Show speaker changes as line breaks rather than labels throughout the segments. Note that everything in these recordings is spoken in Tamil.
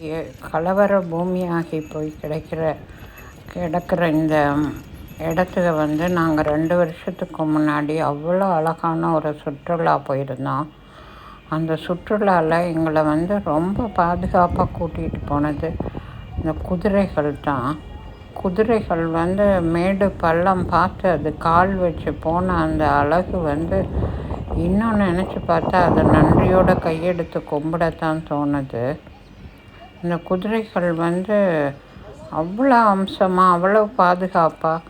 எ- கலவர பூமியாகி போய் கிடைக்கிற கிடக்கிற இந்த இடத்துக்கு வந்து நாங்கள் ரெண்டு வருஷத்துக்கு முன்னாடி அவ்வளோ அழகான ஒரு சுற்றுலா போயிருந்தோம். அந்த சுற்றுலாவில் எங்களை வந்து ரொம்ப பாதுகாப்பாக கூட்டிகிட்டு போனது இந்த குதிரைகள் தான். குதிரைகள் வந்து மேடு பள்ளம் பார்த்து அது கால் வச்சு போன அந்த அழகு வந்து இன்னும் நினச்சி பார்த்தா அதை நன்றியோட கையெடுத்து கும்பிடத்தான் தோணுது. இந்த குதிரைகள் வந்து அவ்வளோ அம்சமாக அவ்வளோ பாதுகாப்பாக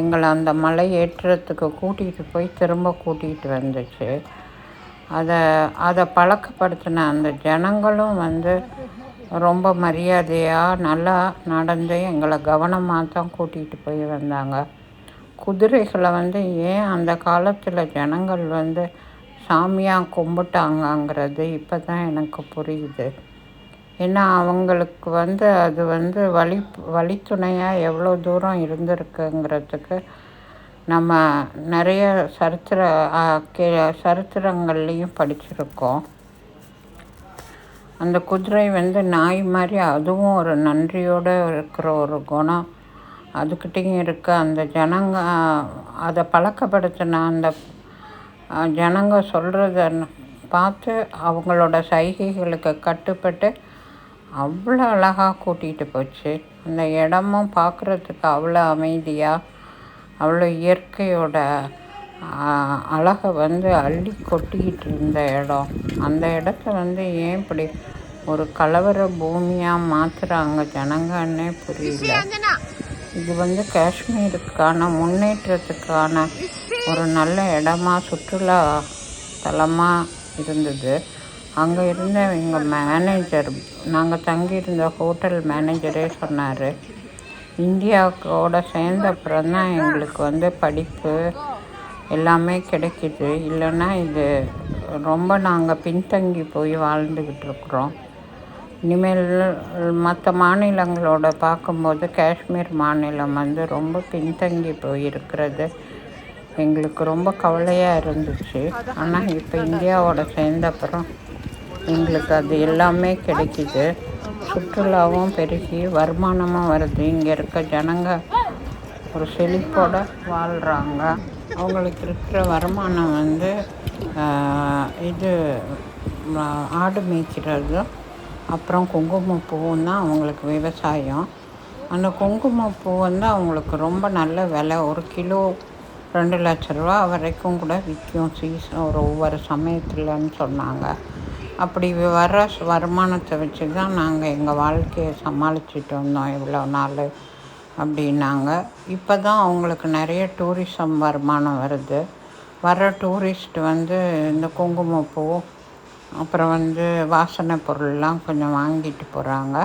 எங்களை அந்த மலை ஏற்றத்துக்கு கூட்டிகிட்டு போய் திரும்ப கூட்டிகிட்டு வந்துச்சு. அதை அதை பழக்கப்படுத்தின அந்த ஜனங்களும் வந்து ரொம்ப மரியாதையாக நல்லா நடந்து எங்களை கவனமாக தான் கூட்டிகிட்டு போய் வந்தாங்க. குதிரைகளை வந்து ஏன் அந்த காலத்தில் ஜனங்கள் வந்து சாமியாக கும்பிட்டாங்கங்கிறது இப்போ தான் எனக்கு புரியுது. ஏன்னா அவங்களுக்கு வந்து அது வந்து வழி வழித்துணையாக எவ்வளோ தூரம் இருந்திருக்குங்கிறதுக்கு நம்ம நிறைய சரித்திர கே சரித்திரங்கள்லேயும் படிச்சிருக்கோம். அந்த குதிரை வந்து நாய் மாதிரி அதுவும் ஒரு நன்றியோடு இருக்கிற ஒரு குணம். அதுக்கிட்டேயும் இருக்க அந்த ஜனங்க அதை பழக்கப்படுத்தின அந்த ஜனங்க சொல்கிறத பார்த்து அவங்களோட சைகைகளுக்கு கட்டுப்பட்டு அவ்வளோ அழகாக கூட்டிகிட்டு போச்சு. அந்த இடமும் பார்க்குறதுக்கு அவ்வளோ அமைதியாக அவ்வளோ இயற்கையோட அழகை வந்து அள்ளி கொட்டிக்கிட்டு இருந்த இடம். அந்த இடத்த வந்து ஏன் இப்படி ஒரு கலவர பூமியாக மாற்றுறாங்க ஜனங்கன்னே புரியல. இது வந்து காஷ்மீருக்கான முன்னேற்றத்துக்கான ஒரு நல்ல இடமா சுற்றுலா தலமாக இருந்தது. அங்கே இருந்த எங்கள் மேனேஜர் நாங்கள் தங்கியிருந்த ஹோட்டல் மேனேஜரே சொன்னார் இந்தியாவோட சேர்ந்த அப்புறம் தான் எங்களுக்கு வந்து படிப்பு எல்லாமே கிடைக்கிது. இல்லைன்னா இது ரொம்ப நாங்கள் பின்தங்கி போய் வாழ்ந்துக்கிட்டு இருக்கிறோம். இனிமேல் மற்ற மாநிலங்களோட பார்க்கும்போது காஷ்மீர் மாநிலம் வந்து ரொம்ப பின்தங்கி போயிருக்கிறது எங்களுக்கு ரொம்ப கவலையாக இருந்துச்சு. ஆனால் இப்போ இந்தியாவோட சேர்ந்த அப்புறம் எங்களுக்கு அது எல்லாமே கிடைக்கிது. சுற்றுலாவும் பெருகி வருமானமும் வருது. இங்கே இருக்க ஜனங்க ஒரு செழிப்போட வாழ்கிறாங்க அவங்களுக்கு இருக்கிற வருமானம் வந்து இது ஆடு மேய்க்கிறதும் அப்புறம் குங்குமப்பூவும் தான் அவங்களுக்கு விவசாயம். அந்த குங்குமப்பூ வந்து அவங்களுக்கு ரொம்ப நல்ல விலை. ஒரு கிலோ ரெண்டு லட்ச ரூபா வரைக்கும் கூட விற்கும். சீசன் ஒரு ஒவ்வொரு சமயத்துலன்னு சொன்னாங்க. அப்படி வர வருமானத்தை வச்சு தான் நாங்கள் எங்கள் வாழ்க்கையை சமாளிச்சுட்டு வந்தோம் இவ்வளோ நாள் அப்படின்னாங்க. இப்போ தான் அவங்களுக்கு நிறைய டூரிசம் வருமானம் வருது. வர டூரிஸ்ட் வந்து இந்த குங்குமப்பூ அப்புறம் வந்து வாசனை பொருள்லாம் கொஞ்சம் வாங்கிட்டு போகிறாங்க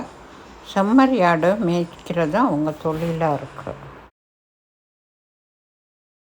செம்மறியாடு மேய்க்கிறது அவங்க தொழிலாக இருக்குது